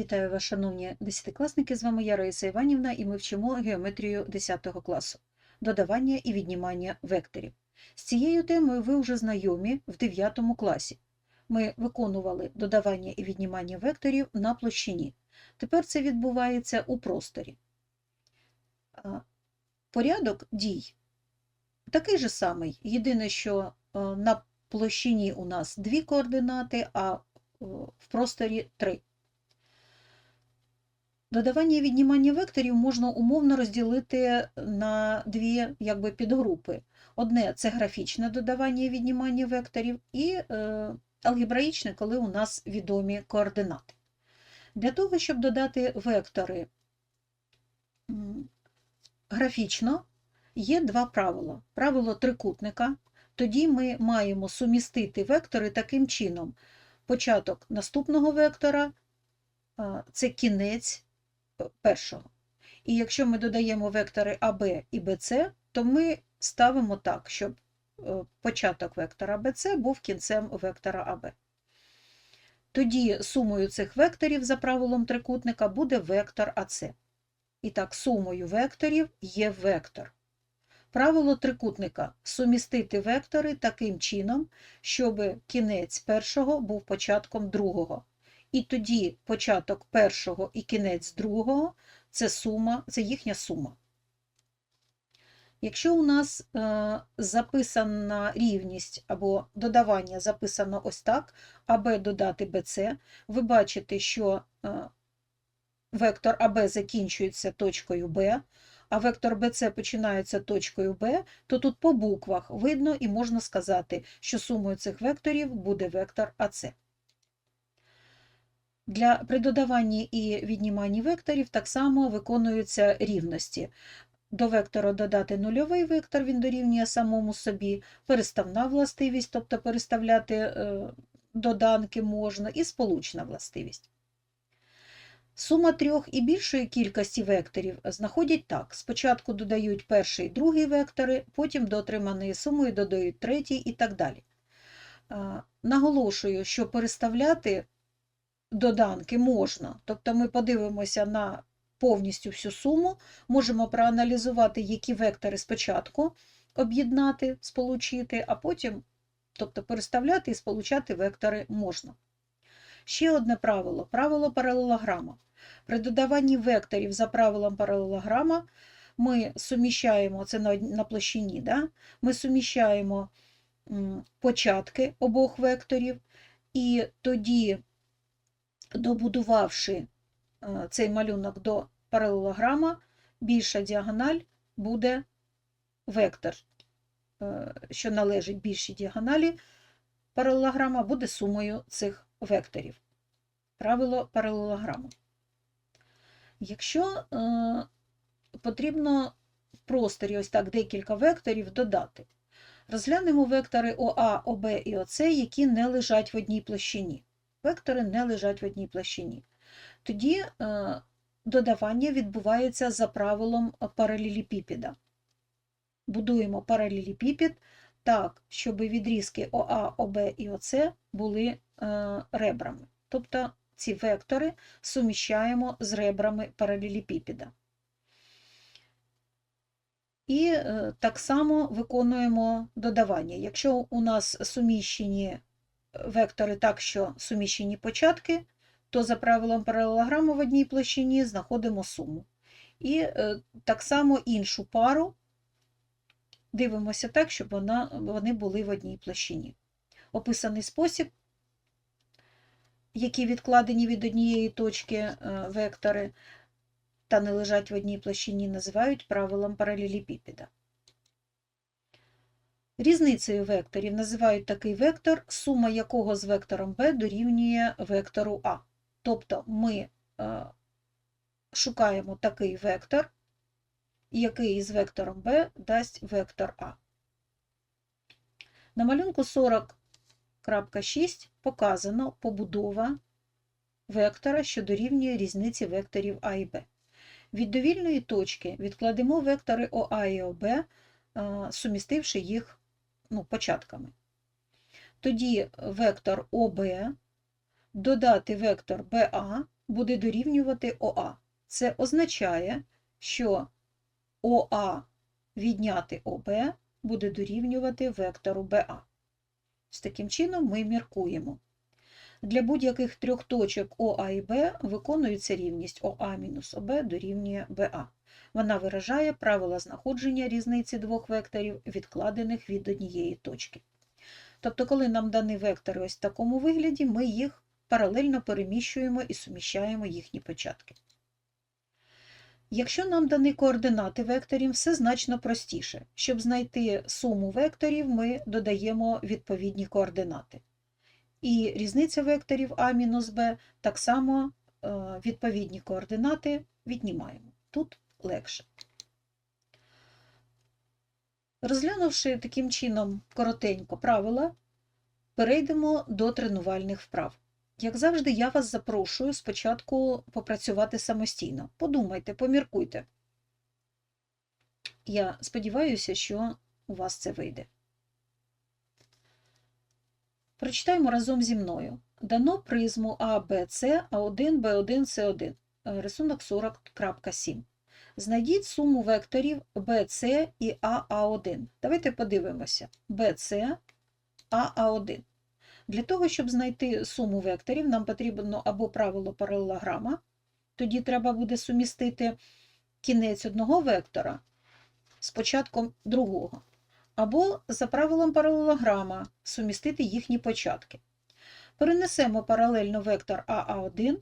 Вітаю вас, шановні десятикласники! З вами я Раїса Іванівна і ми вчимо геометрію 10 класу додавання і віднімання векторів. З цією темою ви вже знайомі в 9 класі. Ми виконували додавання і віднімання векторів на площині. Тепер це відбувається у просторі. Порядок дій такий же самий. Єдине, що е, на площині у нас дві координати, а е, в просторі три. Додавання і віднімання векторів можна умовно розділити на дві якби, підгрупи. Одне це графічне додавання і віднімання векторів, і е, алгебраїчне, коли у нас відомі координати. Для того, щоб додати вектори графічно, є два правила. Правило трикутника. Тоді ми маємо сумістити вектори таким чином. Початок наступного вектора це кінець першого. І якщо ми додаємо вектори АБ і БЦ, то ми ставимо так, щоб е, початок вектора БЦ був кінцем вектора АБ. Тоді сумою цих векторів за правилом трикутника буде вектор АЦ. І так, сумою векторів є вектор. Правило трикутника сумістити вектори таким чином, щоб кінець першого був початком другого. І тоді початок першого і кінець другого це сума, це їхня сума. Якщо у нас е, записана рівність або додавання записано ось так, АБ додати БЦ, ви бачите, що е, вектор АБ закінчується точкою Б, а вектор БЦ починається точкою Б, то тут по буквах видно і можна сказати, що сумою цих векторів буде вектор АЦ. Для при додаванні і відніманні векторів так само виконуються рівності. До вектора додати нульовий вектор, він дорівнює самому собі, переставна властивість, тобто переставляти е, доданки можна, і сполучна властивість. Сума трьох і більшої кількості векторів знаходять так. Спочатку додають перший і другий вектори, потім до отриманої суми додають третій і так далі. Наголошую, що переставляти доданки можна. Тобто ми подивимося на повністю всю суму, можемо проаналізувати, які вектори спочатку об'єднати, сполучити, а потім тобто переставляти і сполучати вектори можна. Ще одне правило правило паралелограма. При додаванні векторів за правилом паралелограма ми суміщаємо це на, на площині, да? ми суміщаємо початки обох векторів, і тоді добудувавши е, цей малюнок до паралелограма, більша діагональ буде вектор, е, що належить більшій діагоналі паралелограма, буде сумою цих векторів. Правило паралелограму. Якщо е, потрібно в просторі ось так декілька векторів додати, розглянемо вектори ОА, ОБ і ОЦ, які не лежать в одній площині вектори не лежать в одній площині. Тоді е, додавання відбувається за правилом паралелепіпіда. Будуємо паралелепіпід так, щоб відрізки ОА, ОБ і ОЦ були е, ребрами. Тобто ці вектори суміщаємо з ребрами паралелепіпіда. І е, так само виконуємо додавання. Якщо у нас суміщені вектори так, що суміщені початки, то за правилом паралелограму в одній площині знаходимо суму. І е, так само іншу пару дивимося так, щоб вона, вони були в одній площині. Описаний спосіб, які відкладені від однієї точки е, вектори та не лежать в одній площині, називають правилом паралелепіпіда. Різницею векторів називають такий вектор, сума якого з вектором b дорівнює вектору А. Тобто ми е, шукаємо такий вектор, який з вектором b дасть вектор А. На малюнку 40.6 показано побудова вектора, що дорівнює різниці векторів А і Б. Від довільної точки відкладемо вектори ОА і ОБ, е, сумістивши їх ну, початками. Тоді вектор ОБ, додати вектор БА буде дорівнювати ОА. Це означає, що ОА відняти ОБ буде дорівнювати вектору БА. З таким чином ми міркуємо. Для будь-яких трьох точок ОА і Б виконується рівність ОА мінус ОБ дорівнює БА. Вона виражає правила знаходження різниці двох векторів, відкладених від однієї точки. Тобто, коли нам дані вектори ось в такому вигляді, ми їх паралельно переміщуємо і суміщаємо їхні початки. Якщо нам дані координати векторів, все значно простіше. Щоб знайти суму векторів, ми додаємо відповідні координати. І різниця векторів А мінус Б так само е, відповідні координати віднімаємо. Тут легше. Розглянувши таким чином коротенько правила, перейдемо до тренувальних вправ. Як завжди, я вас запрошую спочатку попрацювати самостійно. Подумайте, поміркуйте. Я сподіваюся, що у вас це вийде. Прочитаємо разом зі мною. Дано призму А, Б, С, А1, Б1, С1. Е, Рисунок 40.7. Знайдіть суму векторів BC і AA1. Давайте подивимося. BC, AA1. Для того, щоб знайти суму векторів, нам потрібно або правило паралелограма, тоді треба буде сумістити кінець одного вектора з початком другого, або за правилом паралелограма сумістити їхні початки. Перенесемо паралельно вектор АА1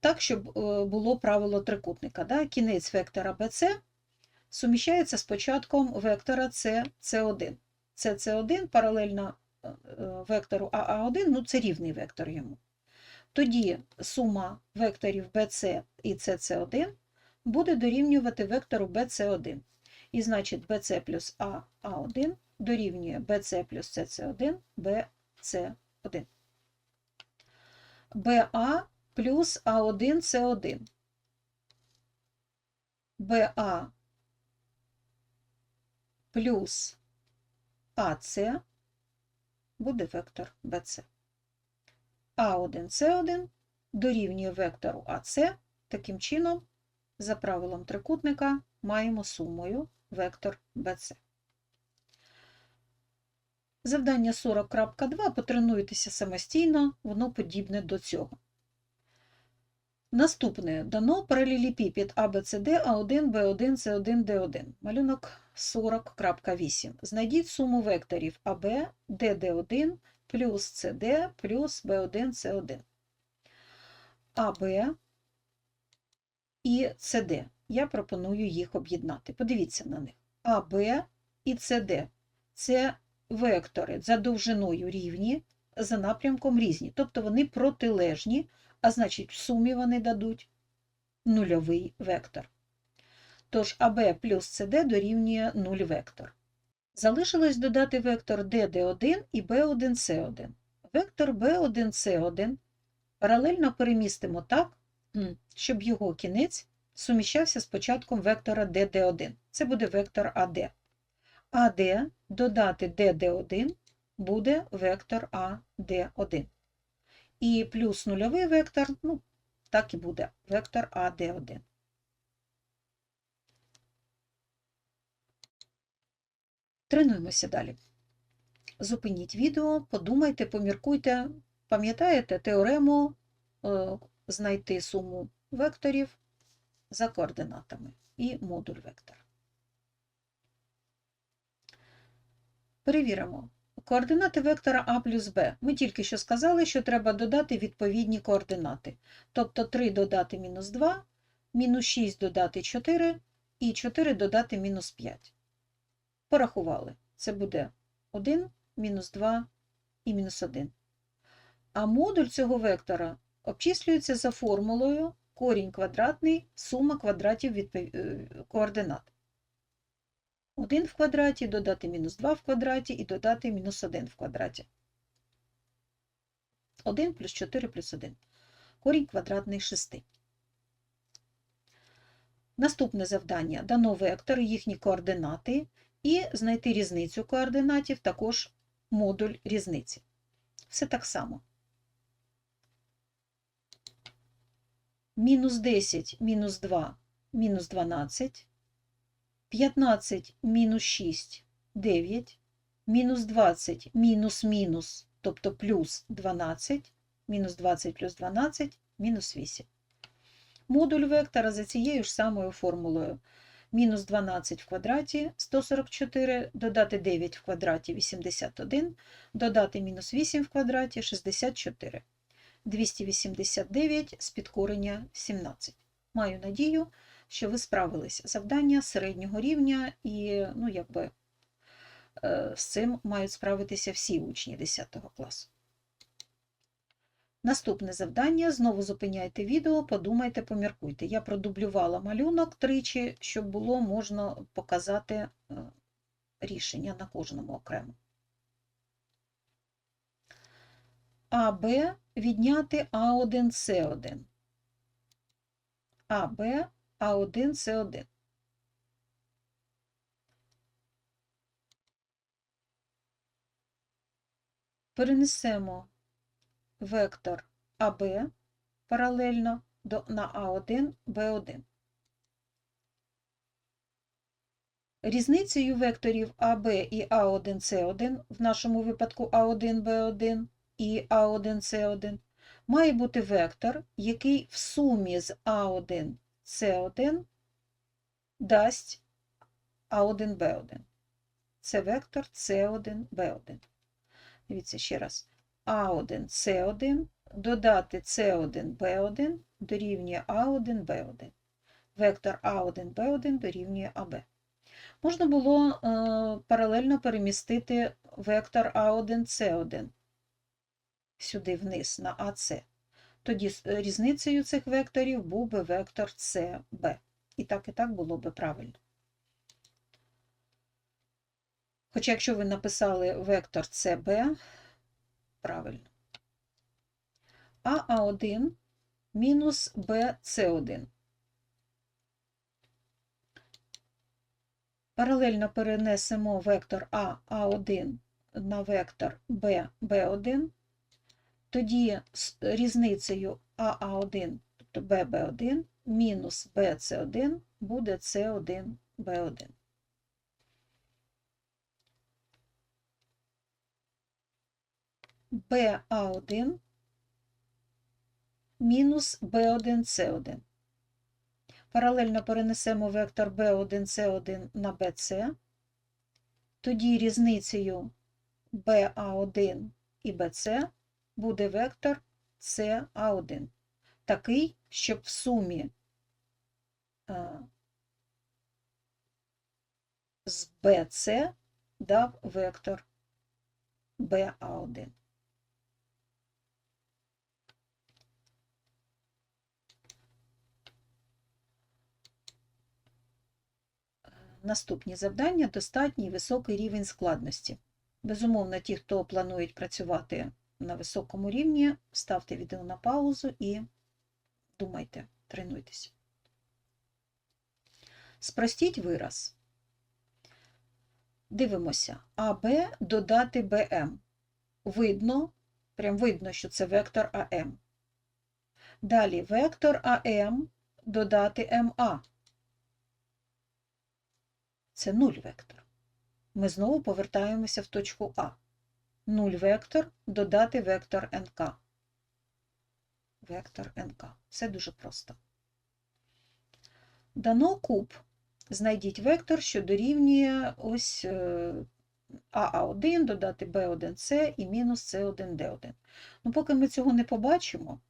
так, щоб е, було правило трикутника. Да? Кінець вектора BC суміщається з початком вектора CC1. CC1 паралельно е, вектору АА1, ну це рівний вектор йому. Тоді сума векторів BC і CC1 буде дорівнювати вектору BC1. І значить BC плюс AA1 дорівнює BC плюс CC1, BC1. BA плюс А1 С1. БА плюс АС буде вектор БЦ. А1 С1 дорівнює вектору АС. Таким чином, за правилом трикутника, маємо сумою вектор БЦ. Завдання 40.2 потренуйтеся самостійно, воно подібне до цього. Наступне дано паралелепіпед ABCD A1, B1, C1, D1. Малюнок 40.8. Знайдіть суму векторів AB, DD1 плюс CD плюс B1, C1. AB і CD. Я пропоную їх об'єднати. Подивіться на них. AB і CD – це вектори за довжиною рівні, за напрямком різні. Тобто вони протилежні, а значить, в сумі вони дадуть нульовий вектор. Тож АБ плюс CD дорівнює 0 вектор. Залишилось додати вектор DD1 і B1C1. Вектор B1C1 паралельно перемістимо так, щоб його кінець суміщався з початком вектора DD1. Це буде вектор AD. AD додати DD1 буде вектор AD1 і плюс нульовий вектор, ну, так і буде вектор АД1. Тренуємося далі. Зупиніть відео, подумайте, поміркуйте, пам'ятаєте теорему е, знайти суму векторів за координатами і модуль вектора. Перевіримо. Координати вектора А плюс Б. Ми тільки що сказали, що треба додати відповідні координати. Тобто 3 додати мінус 2, мінус 6 додати 4 і 4 додати мінус 5. Порахували. Це буде 1, мінус 2 і мінус 1. А модуль цього вектора обчислюється за формулою корінь квадратний сума квадратів відпов... Е, координат. 1 в квадраті, додати мінус 2 в квадраті і додати мінус 1 в квадраті. 1 плюс 4 плюс 1. Корінь квадратний 6. Наступне завдання дано вектори, їхні координати, і знайти різницю координатів, також модуль різниці. Все так само. мінус 10 мінус 2 мінус 12, 15 мінус 6 9, мінус 20 мінус мінус, тобто плюс 12, мінус 20 плюс 12 мінус 8. Модуль вектора за цією ж самою формулою. Мінус 12 в квадраті 144, додати 9 в квадраті 81, додати мінус 8 в квадраті 64. 289 з підкорення 17. Маю надію, що ви справилися. Завдання середнього рівня і, ну, якби, е, з цим мають справитися всі учні 10 класу. Наступне завдання. Знову зупиняйте відео, подумайте, поміркуйте. Я продублювала малюнок тричі, щоб було можна показати е, рішення на кожному окремо. АБ відняти А1, С1. АБ, А1, С1. Перенесемо вектор АБ паралельно до, на А1, Б1. Різницею векторів АБ і А1, С1, в нашому випадку А1, Б1 і А1, С1, має бути вектор, який в сумі з А1, С1 дасть А1, Б1. Це вектор С1, Б1. Дивіться ще раз. А1, С1, додати С1, Б1 дорівнює А1, Б1. Вектор А1, Б1 дорівнює АБ. Можна було е, паралельно перемістити вектор А1, С1 сюди вниз на АС. Тоді різницею цих векторів був би вектор СБ. І так, і так було би правильно. Хоча якщо ви написали вектор СБ, правильно. А А1 мінус БС1. Паралельно перенесемо вектор А А1 на вектор Б Б1. Тоді з різницею АА1, тобто ББ1, мінус БЦ1 буде С1 Б1. БА1 мінус Б1С1. Паралельно перенесемо вектор B1, на BC. Тоді різницею BA1 і BC буде вектор CA1. Такий, щоб в сумі з BC дав вектор BA1. Наступні завдання достатній високий рівень складності. Безумовно, ті, хто планують працювати на високому рівні, ставте відео на паузу і думайте, тренуйтесь. Спростіть вираз. Дивимося. АБ додати БМ. Видно, прям видно, що це вектор АМ. Далі вектор АМ додати МА. Це нуль вектор. Ми знову повертаємося в точку А. Нуль вектор додати вектор НК. Вектор НК. Все дуже просто. Дано куб. Знайдіть вектор, що дорівнює ось АА1 додати Б1С і мінус С1Д1. Ну, поки ми цього не побачимо,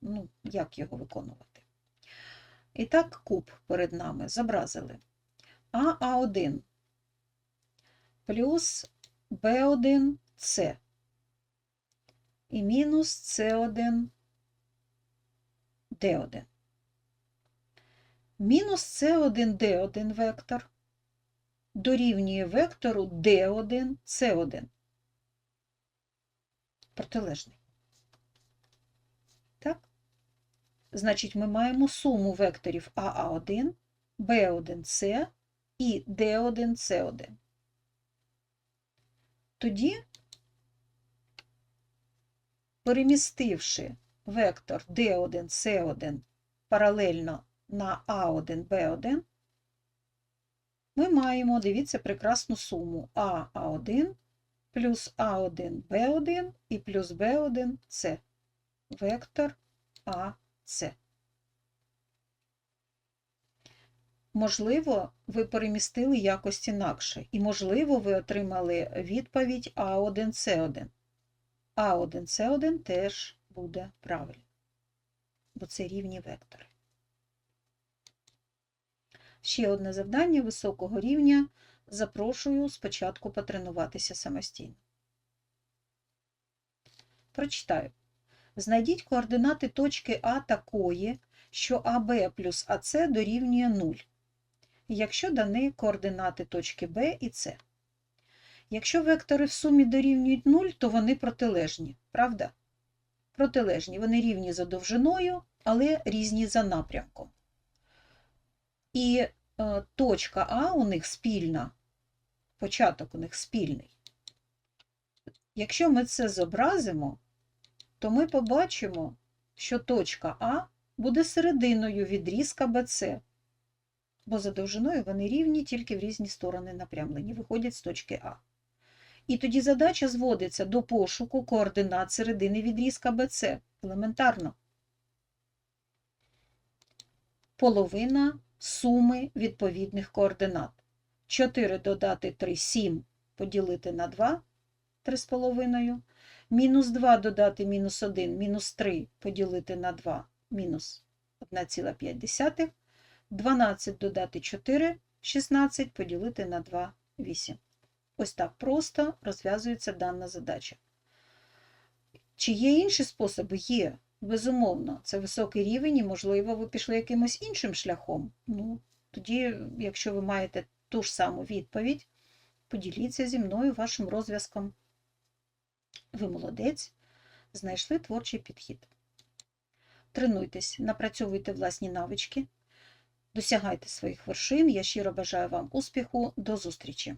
ну, як його виконувати? І так, куб перед нами зобразили. АА1 плюс Б1С і мінус С1 Д1. Мінус С1 Д1 вектор дорівнює вектору Д1 С1. Протилежний. Так? Значить, ми маємо суму векторів АА1, Б1С і Д1С1. Тоді, перемістивши вектор D1, C1 паралельно на А1, Б1, ми маємо, дивіться, прекрасну суму А, А1 плюс А1, Б1 і плюс Б1, С. Вектор АС. Можливо, ви перемістили якось інакше, і, можливо, ви отримали відповідь А1С1. А1С1 теж буде правильно, бо це рівні вектори. Ще одне завдання високого рівня. Запрошую спочатку потренуватися самостійно. Прочитаю. Знайдіть координати точки А такої, що АБ плюс АС дорівнює 0, якщо дані координати точки Б і С. Якщо вектори в сумі дорівнюють 0, то вони протилежні, правда? Протилежні, вони рівні за довжиною, але різні за напрямком. І е, точка А у них спільна, початок у них спільний. Якщо ми це зобразимо, то ми побачимо, що точка А буде серединою відрізка БЦ, бо за довжиною вони рівні, тільки в різні сторони напрямлені, виходять з точки А. І тоді задача зводиться до пошуку координат середини відрізка БЦ. Елементарно. Половина суми відповідних координат. 4 додати 3 – 7 поділити на 2 – 3,5. Мінус 2 додати мінус 1, мінус 3 поділити на 2, мінус 1,5. 12 додати 4, 16 поділити на 2, 8. Ось так просто розв'язується дана задача. Чи є інші способи? Є, безумовно. Це високий рівень і, можливо, ви пішли якимось іншим шляхом. Ну, тоді, якщо ви маєте ту ж саму відповідь, поділіться зі мною вашим розв'язком. Ви молодець, знайшли творчий підхід. Тренуйтесь, напрацьовуйте власні навички, досягайте своїх вершин. Я щиро бажаю вам успіху. До зустрічі!